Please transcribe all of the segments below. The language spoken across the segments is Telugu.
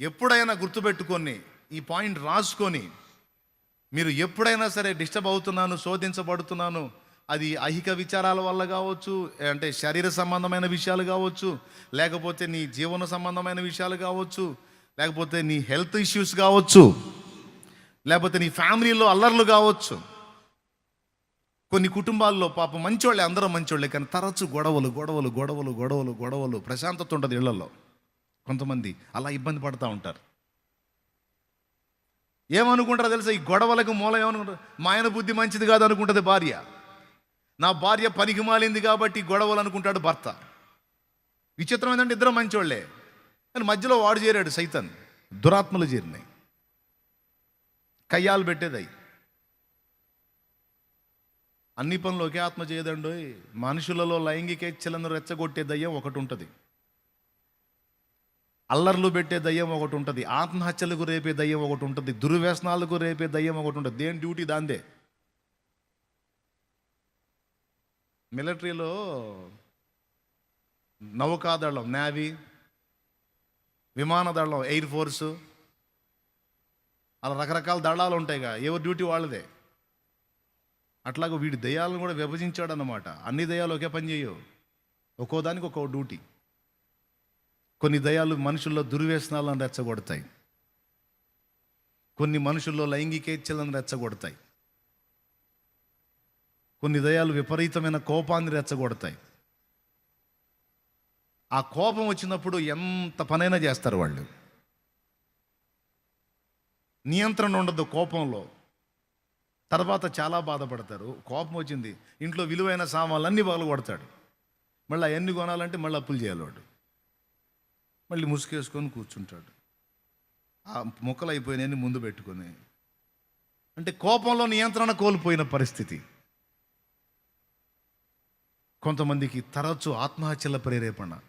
ఎప్పుడైనా గుర్తుపెట్టుకొని ఈ పాయింట్ రాసుకొని మీరు ఎప్పుడైనా సరే డిస్టర్బ్ అవుతున్నాను శోధించబడుతున్నాను అది ఐహిక విచారాల వల్ల కావచ్చు అంటే శరీర సంబంధమైన విషయాలు కావచ్చు లేకపోతే నీ జీవన సంబంధమైన విషయాలు కావచ్చు లేకపోతే నీ హెల్త్ ఇష్యూస్ కావచ్చు లేకపోతే నీ ఫ్యామిలీలో అల్లర్లు కావచ్చు. కొన్ని కుటుంబాల్లో పాపం మంచోళ్ళే అందరూ మంచోళ్ళే కానీ తరచు గొడవలు గొడవలు గొడవలు గొడవలు గొడవలు ప్రశాంతత ఉంటుంది ఇళ్ళలో. కొంతమంది అలా ఇబ్బంది పడుతూ ఉంటారు. ఏమనుకుంటారో తెలుసా? ఈ గొడవలకు మూలం ఏమనుకుంటారు? మా ఆయన బుద్ధి మంచిది కాదు అనుకుంటుంది భార్య. నా భార్య పనికి మాలింది కాబట్టి గొడవలు అనుకుంటాడు భర్త. విచిత్రం ఏంటంటే ఇద్దరు మంచోళ్ళే. కానీ మధ్యలో వాడు చేరాడు సైతన్. దురాత్మలు చేరినాయి. కయ్యాలు పెట్టేదై అన్ని పనులు ఒకే ఆత్మ చేయదండి మనుషులలో లైంగికేచ్ఛలను రెచ్చగొట్టే దయ్యం ఒకటి ఉంటుంది అల్లర్లు పెట్టే దయ్యం ఒకటి ఉంటుంది ఆత్మహత్యలకు రేపే దయ్యం ఒకటి ఉంటుంది దుర్వ్యసనాలకు రేపే దయ్యం ఒకటి ఉంటుంది. దేని డ్యూటీ దాందే? మిలిటరీలో నౌకాదళం నేవీ విమానదళం ఎయిర్ ఫోర్సు అలా రకరకాల దళాలు ఉంటాయిగా ఎవరి డ్యూటీ వాళ్ళదే. అట్లాగే వీడి దయ్యాలను కూడా విభజించాడు అన్నమాట అన్ని దయ్యాలు ఒకే పని చేయవు. ఒక్కో దానికి ఒక్కో డ్యూటీ. కొన్ని దయాలు మనుషుల్లో దుర్వ్యసనాలను రెచ్చగొడతాయి. కొన్ని మనుషుల్లో లైంగికేచ్ఛలను రెచ్చగొడతాయి. కొన్ని దయాలు విపరీతమైన కోపాన్ని రెచ్చగొడతాయి. ఆ కోపం వచ్చినప్పుడు ఎంత పనైనా చేస్తారు వాళ్ళు. నియంత్రణ ఉండదు కోపంలో. తర్వాత చాలా బాధపడతారు. కోపం వచ్చింది. ఇంట్లో విలువైన సామాన్లన్నీ పగలు కొడతాడు మళ్ళీ అవన్నీ కొనాలంటే మళ్ళీ అప్పులు చేయాలి వాడు. మళ్ళీ ముసుకేసుకొని కూర్చుంటాడు. ఆ మొక్కలు అయిపోయినాయని ముందు పెట్టుకొని. అంటే కోపంలో నియంత్రణ కోల్పోయిన పరిస్థితి. కొంతమందికి తరచు ఆత్మహత్యల ప్రేరేపణ.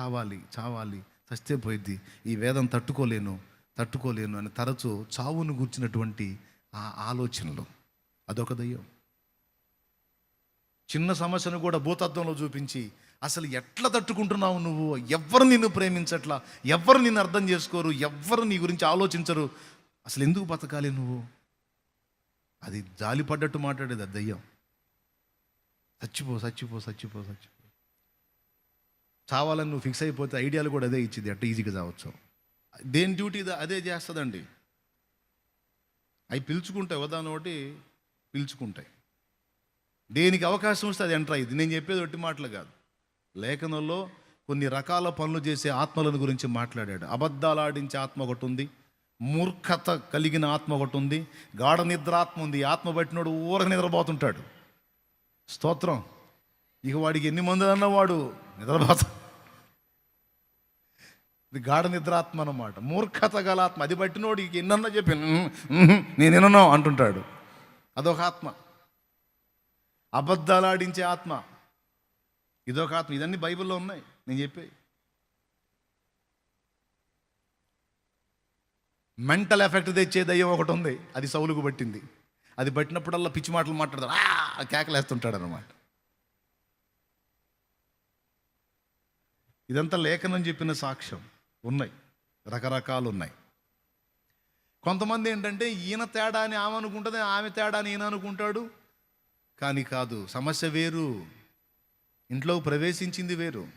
చావాలి చావాలి చస్తే పోయిద్ది. ఈ వేదం తట్టుకోలేను తట్టుకోలేను అని తరచు చావును గూర్చినటువంటి ఆ ఆలోచనలు. అదొక దయ్యం. చిన్న సమస్యను కూడా భూతత్వంలో చూపించి అసలు ఎట్లా తట్టుకుంటున్నావు నువ్వు? ఎవ్వరు నిన్ను ప్రేమించట్లా? ఎవ్వరు నిన్ను అర్థం చేసుకోరు? ఎవరు నీ గురించి ఆలోచించరు? అసలు ఎందుకు బతకాలి నువ్వు? అది జాలి పడ్డట్టు మాట్లాడేది అది దయ్యం. చచ్చిపో చచ్చిపో చచ్చిపో చచ్చిపో. చావాలని నువ్వు ఫిక్స్ అయిపోతే ఐడియాలు కూడా అదే ఇచ్చింది అట్ట ఈజీగా చావచ్చు. దేని డ్యూటీ అదే చేస్తుందండి. అవి పిలుచుకుంటాయి ఉదాహరణ ఒకటి పిలుచుకుంటాయి. దేనికి అవకాశం వస్తే అది ఎంటర్ అయ్యింది నేను చెప్పేది ఒట్టి మాటలు కాదు. లేఖనంలో కొన్ని రకాల పనులు చేసే ఆత్మలను గురించి మాట్లాడాడు. అబద్ధాలు ఆడించే ఆత్మ ఒకటి ఉంది. మూర్ఖత కలిగిన ఆత్మ ఒకటి ఉంది. గాఢ నిద్ర ఆత్మ ఉంది ఆత్మ పట్టినోడు ఊరక నిద్రపోతుంటాడు. స్తోత్రం. ఇక వాడికి ఎన్ని మందులు అన్న వాడు నిద్రపోతా ఇది గాఢ నిద్రాత్మ అన్నమాట. మూర్ఖత గల ఆత్మ. అది పట్టినోడు ఇక ఎన్నన్నా చెప్పి నేను ఎన్నో అంటుంటాడు. అదొక ఆత్మ. అబద్ధాలాడించే ఆత్మ. ఇదొక ఆత్మ. ఇదన్నీ బైబిల్లో ఉన్నాయి. నేను చెప్పే మెంటల్ ఎఫెక్ట్ తెచ్చే దయ్యం ఒకటి ఉంది. అది సౌలుకు పట్టింది. అది పట్టినప్పుడల్లా పిచ్చి మాటలు మాట్లాడతాడు ఆ కేకలేస్తుంటాడు అనమాట ఇదంతా లేఖనం చెప్పిన సాక్ష్యం. ఉన్నాయి. రకరకాలు ఉన్నాయి కొంతమంది ఏంటంటే ఈయన తేడా అని ఆమె అనుకుంటుంది ఆమె తేడా అని ఈయన అనుకుంటాడు. కానీ కాదు సమస్య వేరు. ఇంట్లో ప్రవేశించింది వేరు.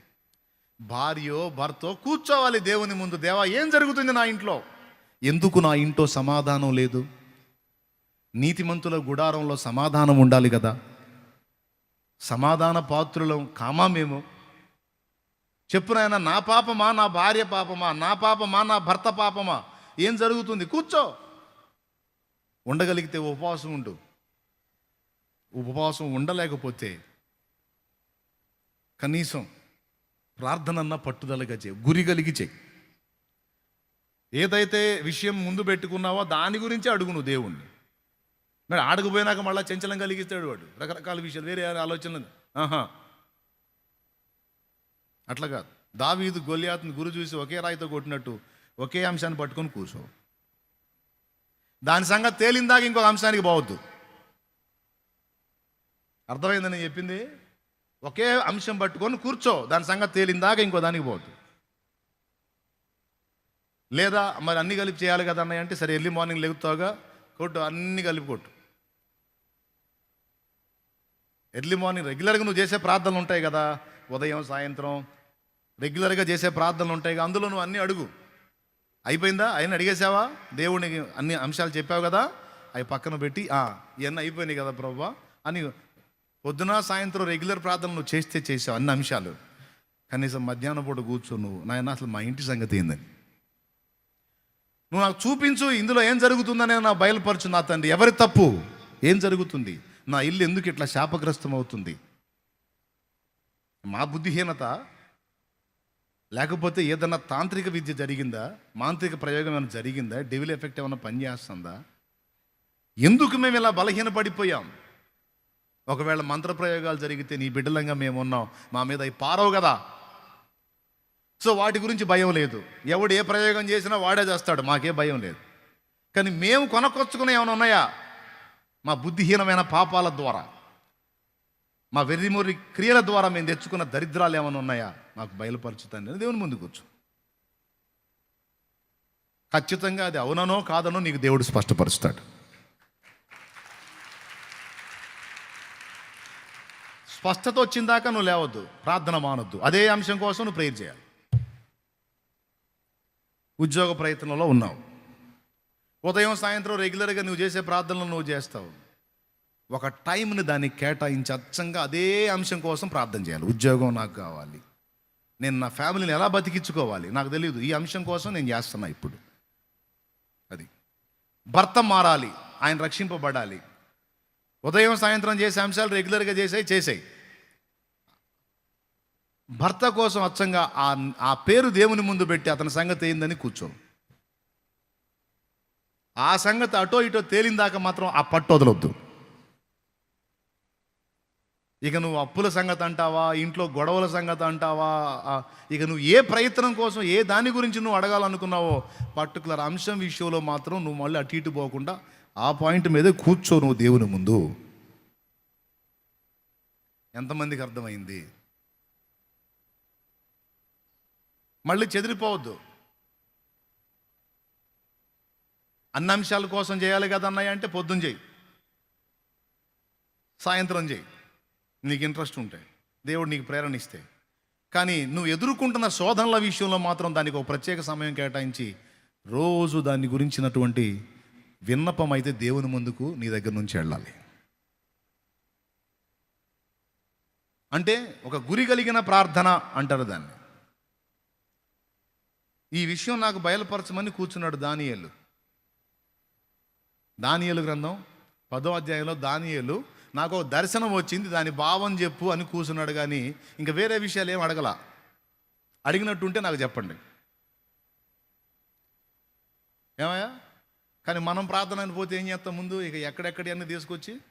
భార్యో భర్తో కూర్చోవాలి దేవుని ముందు. దేవా ఏం జరుగుతుంది నా ఇంట్లో? ఎందుకు నా ఇంట్లో సమాధానం లేదు? నీతిమంతుల గుడారంలో సమాధానం ఉండాలి కదా? సమాధాన పాత్రులం కామా మేము? చెప్పు నాయన నా పాపమా నా భార్య పాపమా నా పాపమా నా భర్త పాపమా? ఏం జరుగుతుంది? కూర్చో. ఉండగలిగితే ఉపవాసం ఉండు. ఉపవాసం ఉండలేకపోతే కనీసం ప్రార్థనన్న పట్టుదలగా చేయి గురి కలిగి చేయి. ఏదైతే విషయం ముందు పెట్టుకున్నావో దాని గురించి అడుగును దేవుణ్ణి. మరి ఆడకపోయినాక మళ్ళీ చంచలం కలిగిస్తాడు వాడు. రకరకాల విషయాలు వేరే ఆలోచనలు ఆహా. అట్లా కాదు. దావీదు గొలియాతుని గురు చూసి ఒకే రాయితో కొట్టినట్టు ఒకే అంశాన్ని పట్టుకొని కూర్చో. దాని సంగతి తేలిందాక ఇంకొక అంశానికి పోవద్దు. అర్థమైందని చెప్పింది? ఒకే అంశం పట్టుకొని కూర్చో దాని సంగతి తేలిందాక ఇంకో దానికి పోదు. లేదా మరి అన్ని కలిపి చేయాలి కదా అన్నయ్య అంటే సరే ఎర్లీ మార్నింగ్ లెగుతావుగా కొట్టు అన్ని కలిపి కొట్టు. ఎర్లీ మార్నింగ్ రెగ్యులర్గా నువ్వు చేసే ప్రార్థనలు ఉంటాయి కదా ఉదయం సాయంత్రం రెగ్యులర్గా చేసే ప్రార్థనలు ఉంటాయి కదా, అందులో నువ్వు అన్నీ అడుగు. అయిపోయిందా? ఆయన అడిగేసావా? దేవుడికి అన్ని అంశాలు చెప్పావు కదా అవి పక్కన పెట్టి "ఆ, ఇవన్నీ అయిపోయినాయి కదా ప్రభా అని పొద్దున సాయంత్రం రెగ్యులర్ ప్రార్థనలు చేస్తే చేసావు అన్ని అంశాలు. కనీసం మధ్యాహ్నం పూట కూర్చో నువ్వు. నాయన అసలు మా ఇంటి సంగతి ఏందని నువ్వు నాకు చూపించు ఇందులో ఏం జరుగుతుందనే నా బయలుపరచు నా తండ్రి. ఎవరి తప్పు? ఏం జరుగుతుంది? నా ఇల్లు ఎందుకు ఇట్లా శాపగ్రస్తం అవుతుంది? మా బుద్ధిహీనత? లేకపోతే ఏదన్నా తాంత్రిక విద్య జరిగిందా? మాంత్రిక ప్రయోగం ఏమైనా జరిగిందా? డెవిల్ ఎఫెక్ట్ ఏమైనా పనిచేస్తుందా? ఎందుకు మేము ఇలా బలహీనపడిపోయాం? ఒకవేళ మంత్ర ప్రయోగాలు జరిగితే నీ బిడ్డలంగా మేము ఉన్నాం. మా మీద అవి పారవు కదా. సో వాటి గురించి భయం లేదు. ఎవడు ఏ ప్రయోగం చేసినా వాడే చేస్తాడు. మాకే భయం లేదు. కానీ మేము కొనకొచ్చుకునే ఏమైనా ఉన్నాయా? మా బుద్ధిహీనమైన పాపాల ద్వారా. మా వెర్రిమూరి క్రియల ద్వారా మేము తెచ్చుకున్న దరిద్రాలు ఏమైనా ఉన్నాయా? మాకు బయలుపరచుతాను. అని దేవుని ముందు కూర్చో. ఖచ్చితంగా అది అవుననో కాదనో నీకు దేవుడు స్పష్టపరుస్తాడు. స్పష్టత వచ్చిందాక నువ్వు లేవద్దు ప్రార్థన మానొద్దు. అదే అంశం కోసం నువ్వు ప్రేయర్ చేయాలి. ఉద్యోగ ప్రయత్నంలో ఉన్నావు. ఉదయం సాయంత్రం రెగ్యులర్గా నువ్వు చేసే ప్రార్థనలు నువ్వు చేస్తావు. ఒక టైంని దానికి కేటాయించి అచ్చంగా అదే అంశం కోసం ప్రార్థన చేయాలి. ఉద్యోగం నాకు కావాలి. నేను నా ఫ్యామిలీని ఎలా బతికించుకోవాలి? నాకు తెలియదు. ఈ అంశం కోసం నేను చేస్తున్నా ఇప్పుడు. అది. భర్త మారాలి. ఆయన రక్షింపబడాలి. ఉదయం సాయంత్రం చేసే అంశాలు రెగ్యులర్గా చేసాయి చేసాయి. భర్త కోసం అచ్చంగా ఆ ఆ పేరు దేవుని ముందు పెట్టి అతని సంగతి ఏందని కూర్చో. ఆ సంగతి అటో ఇటో తేలిందాక మాత్రం ఆ పట్టు వదలొద్దు. ఇక నువ్వు అప్పుల సంగతి అంటావా ఇంట్లో గొడవల సంగతి అంటావా ఇక నువ్వు ఏ ప్రయత్నం కోసం ఏ దాని గురించి నువ్వు అడగాలనుకున్నావో పర్టికులర్ అంశం విషయంలో మాత్రం నువ్వు మళ్ళీ అటు ఇటు పోకుండా ఆ పాయింట్ మీదే కూర్చో నువ్వు దేవుని ముందు. ఎంతమందికి అర్థమైంది? మళ్ళీ చెదిరిపోవద్దు. అన్ని అంశాల కోసం చేయాలి కదా అన్నయ్య అంటే పొద్దున చేయి. సాయంత్రం చేయి. నీకు ఇంట్రెస్ట్ ఉంటే దేవుడు నీకు ప్రేరణ ఇస్తే. కానీ నువ్వు ఎదుర్కొంటున్న శోధనల విషయంలో మాత్రం దానికి ఒక ప్రత్యేక సమయం కేటాయించి రోజు దాని గురించినటువంటి విన్నపం అయితే దేవుని ముందుకు నీ దగ్గర నుంచి వెళ్ళాలి. అంటే ఒక గురి కలిగిన ప్రార్థన అంటారు దాన్ని. ఈ విషయం నాకు బయలుపరచమని కూర్చున్నాడు దానియలు. దానియలు గ్రంథం పదో అధ్యాయంలో దానియలు నాకు ఒక దర్శనం వచ్చింది దాని భావం చెప్పు అని కూర్చున్నాడు కానీ ఇంకా వేరే విషయాలు ఏం అడగల. అడిగినట్టుంటే నాకు చెప్పండి. ఏమయ్యా? కానీ మనం ప్రార్థన అని పోతే ఏం చేస్తాం ముందు? ఇక ఎక్కడెక్కడి అన్నీ తీసుకొచ్చి?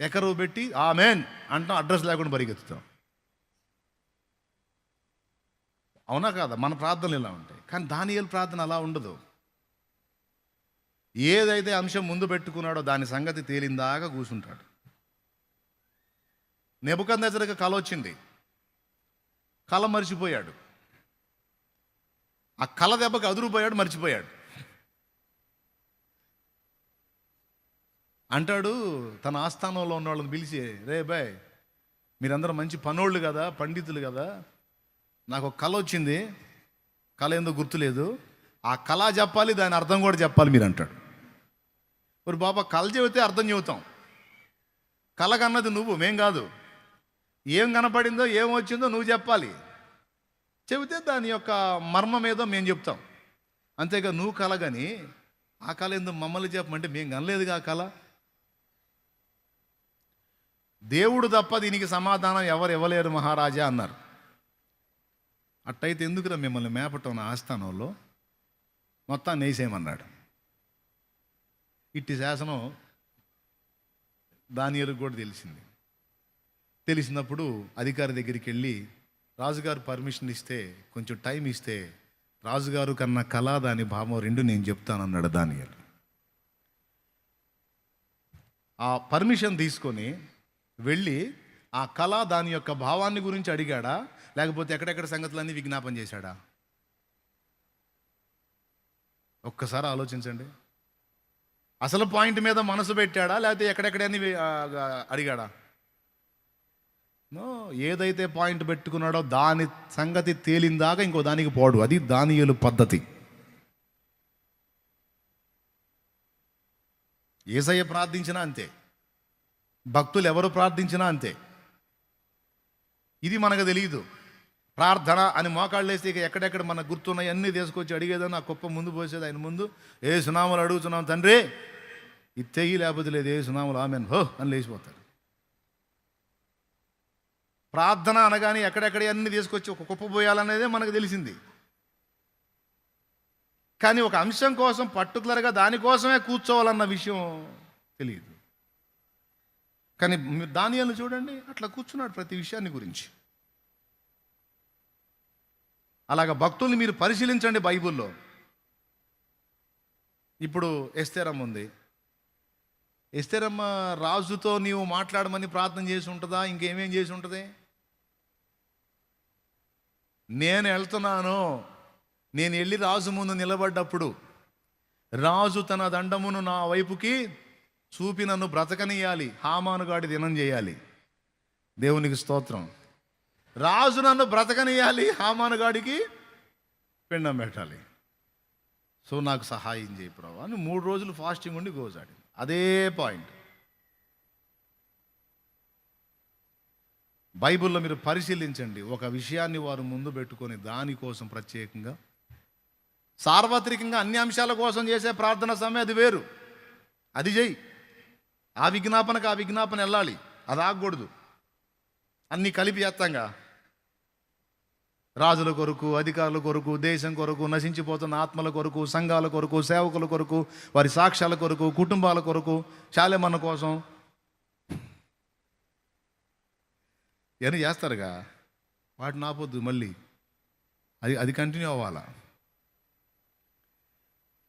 ఎకరు పెట్టి ఆ మేన్ అంటాం అడ్రస్ లేకుండా పరిగెత్తుతాం. అవునా కాదా? మన ప్రార్థనలు ఇలా ఉంటాయి. కానీ దానియల్ ప్రార్థన అలా ఉండదు. ఏదైతే అంశం ముందు పెట్టుకున్నాడో దాని సంగతి తేలిందాకా కూర్చుంటాడు నెబుకన్ దగ్గరకు కళ వచ్చింది. కళ మర్చిపోయాడు. ఆ కళ దెబ్బకి అదురుపోయాడు మర్చిపోయాడు. అంటాడు తన ఆస్థానంలో ఉన్న వాళ్ళని పిలిచి రే బాయ్ మీరందరూ మంచి పనోళ్ళు కదా పండితులు కదా నాకు ఒక కళ వచ్చింది. కళ ఎందుకు గుర్తులేదు? ఆ కళ చెప్పాలి దాని అర్థం కూడా చెప్పాలి మీరు అంటాడు. మరి బాబా కళ చెబితే అర్థం చెబుతాం. కళ కన్నది నువ్వు మేం కాదు. ఏం కనపడిందో ఏం వచ్చిందో నువ్వు చెప్పాలి. చెబితే దాని యొక్క మర్మం ఏదో మేము చెప్తాం. అంతేగా నువ్వు కళ కానీ ఆ కళ ఎందుకు మమ్మల్ని చెప్పమంటే మేము కనలేదుగా ఆ కళ? దేవుడు తప్ప దీనికి సమాధానం ఎవరు ఇవ్వలేరు మహారాజా అన్నారు. అట్టయితే ఎందుకురా మిమ్మల్ని మేపటం నా ఆస్థానంలో? మొత్తాన్ని వేసేయమన్నాడు. ఇట్టి శాసనం దానియలకు కూడా తెలిసింది. తెలిసినప్పుడు అధికారి దగ్గరికి వెళ్ళి రాజుగారు పర్మిషన్ ఇస్తే కొంచెం టైం ఇస్తే రాజుగారు కన్నా కళ దాని భావం రెండు నేను చెప్తానన్నాడు దానియలు. ఆ పర్మిషన్ తీసుకొని వెళ్ళి ఆ కళ దాని యొక్క భావాన్ని గురించి అడిగాడా? లేకపోతే ఎక్కడెక్కడ సంగతులన్నీ విజ్ఞాపం చేశాడా? ఒక్కసారి ఆలోచించండి. అసలు పాయింట్ మీద మనసు పెట్టాడా? లేకపోతే ఎక్కడెక్కడని అడిగాడా? నో ఏదైతే పాయింట్ పెట్టుకున్నాడో దాని సంగతి తేలిందాక ఇంకో దానికి పోడు. అది దానియలు పద్ధతి. ఏసయ్య ప్రార్థించినా అంతే. భక్తులు ఎవరు ప్రార్థించినా అంతే. ఇది మనకు తెలియదు ప్రార్థన అని మోకాళ్ళు వేస్తే ఇక ఎక్కడెక్కడ మనకు గుర్తున్నాయి అన్నీ తీసుకొచ్చి అడిగేదని ఆ కుప్ప ముందు పోసేది ఆయన ముందు. ఏ సునాములు అడుగుతున్నాం తండ్రి? ఇది తెగి లేకపోతే లేదు ఏ సునాములు? ఆమెను. హో అని లేచిపోతారు ప్రార్థన అనగానే ఎక్కడెక్కడ అన్ని తీసుకొచ్చి ఒక కుప్ప పోయాలనేదే మనకు తెలిసింది. కానీ ఒక అంశం కోసం పర్టికులర్గా దానికోసమే కూర్చోవాలన్న విషయం తెలియదు. కానీ దానియాలను చూడండి అట్లా కూర్చున్నాడు ప్రతి విషయాన్ని గురించి. అలాగ భక్తుల్ని మీరు పరిశీలించండి బైబుల్లో. ఇప్పుడు ఎస్తేరమ్మ ఉంది. ఎస్తేరమ్మ రాజుతో నీవు మాట్లాడమని ప్రార్థన చేసి ఉంటుందా? ఇంకేమేం చేసి ఉంటుంది? నేను వెళ్తున్నాను. నేను వెళ్ళి రాజు ముందు నిలబడ్డప్పుడు రాజు తన దండమును నా వైపుకి చూపి నన్ను బ్రతకనియాలి హామానుగాడి దినం చేయాలి. దేవునికి స్తోత్రం. రాజు నన్ను బ్రతకనియాలి హామానుగాడికి పిండం పెట్టాలి. సో నాకు సహాయం చేయి ప్రభా అని మూడు రోజులు ఫాస్టింగ్ ఉండి గోజాడి అదే పాయింట్. బైబిల్లో మీరు పరిశీలించండి ఒక విషయాన్ని వారు ముందు పెట్టుకొని దానికోసం ప్రత్యేకంగా సార్వత్రికంగా అన్ని అంశాల కోసం చేసే ప్రార్థన సమయం అది వేరు. అది చేయి ఆ విజ్ఞాపనకు ఆ విజ్ఞాపన వెళ్ళాలి. అది ఆగకూడదు. అన్నీ కలిపి చేస్తాంగా. రాజుల కొరకు అధికారుల కొరకు దేశం కొరకు నశించిపోతున్న ఆత్మల కొరకు సంఘాల కొరకు సేవకుల కొరకు వారి సాక్ష్యాల కొరకు కుటుంబాల కొరకు శాలెమన్న కోసం. ఇవన్నీ చేస్తారుగా. వాటిని ఆపొద్దు మళ్ళీ. అది అది కంటిన్యూ అవ్వాలా.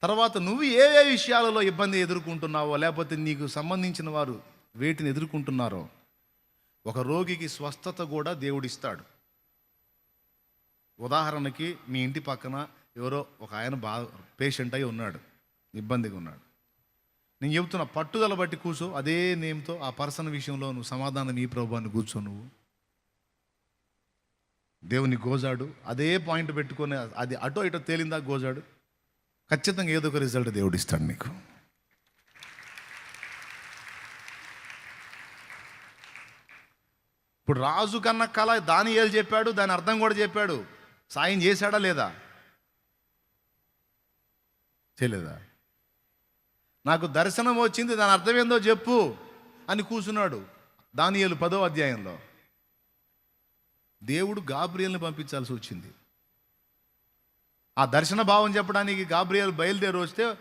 తర్వాత నువ్వు ఏ ఏ విషయాలలో ఇబ్బంది ఎదుర్కొంటున్నావో లేకపోతే నీకు సంబంధించిన వారు వేటిని ఎదుర్కొంటున్నారో ఒక రోగికి స్వస్థత కూడా దేవుడిస్తాడు. ఉదాహరణకి మీ ఇంటి పక్కన ఎవరో ఒక ఆయన బా పేషెంట్ అయి ఉన్నాడు. ఇబ్బందిగా ఉన్నాడు. నేను చెబుతున్నా పట్టుదల బట్టి కూర్చో. అదే నేమ్తో ఆ పర్సన్ విషయంలో నువ్వు సమాధానం ఈ ప్రభాన్ని కూర్చో నువ్వు. దేవుని గోజాడు. అదే పాయింట్ పెట్టుకొని అది అటో ఇటో తేలిందా గోజాడు? ఖచ్చితంగా ఏదో ఒక రిజల్ట్ దేవుడు ఇస్తాడు నీకు. ఇప్పుడు రాజు కన్నా కళ దానియేలు చెప్పాడు దాని అర్థం కూడా చెప్పాడు. సాయం చేశాడా లేదా? చేయలేదా? నాకు దర్శనం వచ్చింది దాని అర్థం ఏందో చెప్పు అని కూర్చున్నాడు దానియలు పదో అధ్యాయంలో. దేవుడు గాబ్రియల్ని పంపించాల్సి వచ్చింది. ఆ దర్శన భావం చెప్పడానికి గాబ్రియల్ బయలుదేరి వస్తే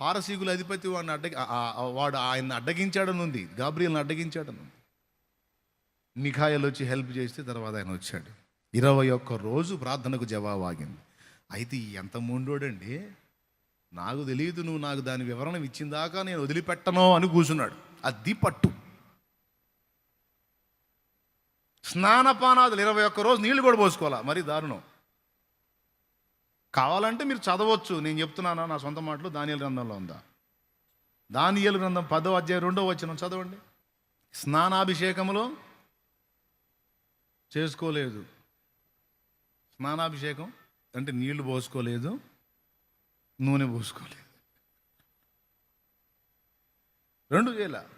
పారసీకుల అధిపతి వాడిని అడ్డ వాడు ఆయన్ని అడ్డగించాడని ఉంది. గాబ్రియల్ని అడ్డగించాడని ఉంది. మిఖాయలు వచ్చి హెల్ప్ చేస్తే తర్వాత ఆయన వచ్చాడు. ఇరవై ఒక్క రోజు ప్రార్థనకు జవాబు ఆగింది అయితే ఎంత ముండోడండి? నాకు తెలియదు నువ్వు నాకు దాని వివరణ ఇచ్చిందాకా నేను వదిలిపెట్టను అని కూర్చున్నాడు. అది పట్టు. స్నానపానాదులు ఇరవై ఒక్క రోజు నీళ్ళు కూడా పోసుకోవాలా? మరి దారుణం. కావాలంటే మీరు చదవచ్చు. నేను చెప్తున్నానా? నా సొంత మాటలు దానియలు గ్రంథంలో ఉందా? దానియలు గ్రంథం పదో అధ్యాయం రెండో వచ్చిన చదవండి. స్నానాభిషేకములో చేసుకోలేదు. స్నానాభిషేకం అంటే నీళ్ళు పోసుకోలేదు నూనె పోసుకోలేదు. రెండు వేల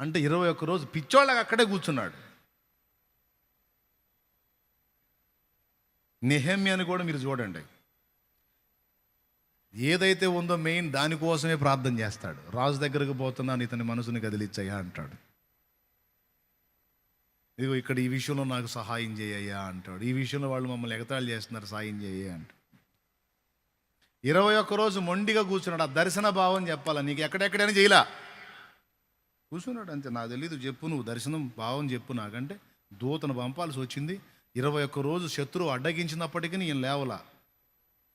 అంటే ఇరవై ఒక్క రోజు పిచ్చోళ్ళకి అక్కడే కూర్చున్నాడు. నెహమ్యాని కూడా మీరు చూడండి. ఏదైతే ఉందో మెయిన్ దానికోసమే ప్రార్థన చేస్తాడు. రాజు దగ్గరకు పోతున్నాను ఇతని మనసుని కదిలిచ్చయ్యా అంటాడు. ఇదిగో ఇక్కడ ఈ విషయంలో నాకు సహాయం చేయయ్యా అంటాడు. ఈ విషయంలో వాళ్ళు మమ్మల్ని ఎగతాళి చేస్తున్నారు సాయం చేయ అంటాడు. ఇరవై ఒక్క రోజు మొండిగా కూర్చున్నాడు. ఆ దర్శన భావం చెప్పాలా? నీకు ఎక్కడెక్కడైనా చేయలా? కూర్చున్నాడు అంతే. నాకు తెలీదు చెప్పు నువ్వు. దర్శనం భావం చెప్పు నాకంటే. దూతను పంపాల్సి వచ్చింది. ఇరవై ఒక్క రోజు శత్రువు అడ్డగించినప్పటికీ నేను లేవలా?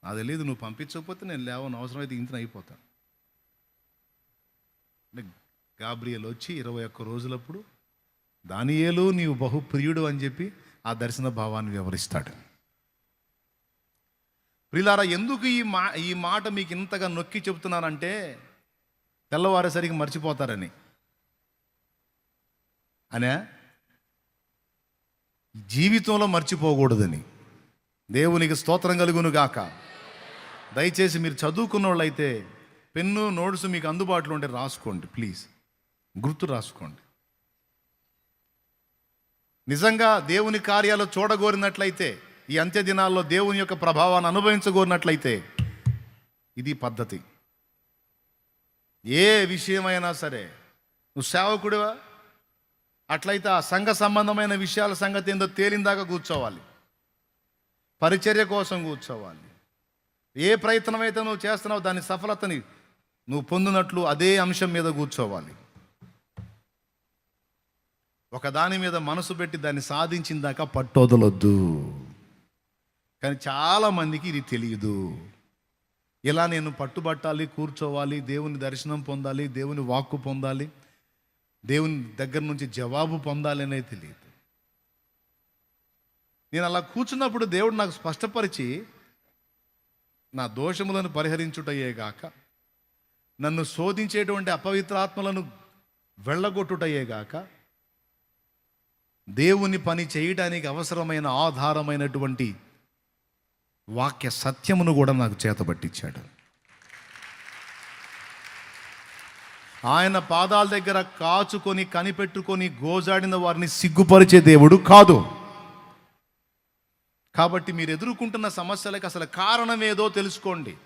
నాకు తెలీదు నువ్వు పంపించకపోతే నేను లేవను. అవసరమైతే ఇంతన అయిపోతాను. అంటే గాబ్రియల్ వచ్చి ఇరవై ఒక్క రోజులప్పుడు దానియేలు నీవు బహుప్రియుడు అని చెప్పి ఆ దర్శన భావాన్ని వివరిస్తాడు. ప్రిలారా ఎందుకు ఈ మా ఈ మాట మీకు ఇంతగా నొక్కి చెబుతున్నానంటే తెల్లవారేసరికి మర్చిపోతారని. అనే? జీవితంలో మర్చిపోకూడదని. దేవునికి స్తోత్రం కలుగును గాక. దయచేసి మీరు చదువుకున్న వాళ్ళైతే పెన్ను నోట్స్ మీకు అందుబాటులో ఉంటే రాసుకోండి ప్లీజ్. గుర్తు రాసుకోండి. నిజంగా దేవుని కార్యాలు చూడగోరినట్లయితే ఈ అంత్య దినాల్లో దేవుని యొక్క ప్రభావాన్ని అనుభవించగోరినట్లయితే ఇది పద్ధతి. ఏ విషయమైనా సరే నువ్వు సేవకుడివా? అట్లయితే ఆ సంఘ సంబంధమైన విషయాల సంగతి ఏందో తేలిందాకా కూర్చోవాలి. పరిచర్య కోసం కూర్చోవాలి. ఏ ప్రయత్నం అయితే నువ్వు చేస్తున్నావు దాని సఫలతని నువ్వు పొందినట్లు అదే అంశం మీద కూర్చోవాలి. ఒక దాని మీద మనసు పెట్టి దాన్ని సాధించిన దాకా పట్టొదలొద్దు. కానీ చాలా మందికి ఇది తెలియదు. ఇలా నేను పట్టుబట్టాలి కూర్చోవాలి దేవుని దర్శనం పొందాలి దేవుని వాక్కు పొందాలి దేవుని దగ్గర నుంచి జవాబు పొందాలి అనేది తెలియదు. నేను అలా కూర్చున్నప్పుడు దేవుడు నాకు స్పష్టపరిచి నా దోషములను పరిహరించుటయే గాక నన్ను శోధించేటువంటి అపవిత్రాత్మలను వెళ్ళగొట్టుటయే గాక దేవుని పని చేయడానికి అవసరమైన ఆధారమైనటువంటి వాక్య సత్యమును కూడా నాకు చేతబట్టించాడు ఆయన పాదాల దగ్గర కాచుకొని కనిపెట్టుకొని గోజాడిన వారిని సిగ్గుపరిచే దేవుడు కాదు. కాబట్టి మీరు ఎదుర్కొంటున్న సమస్యలకు అసలు కారణం ఏదో తెలుసుకోండి.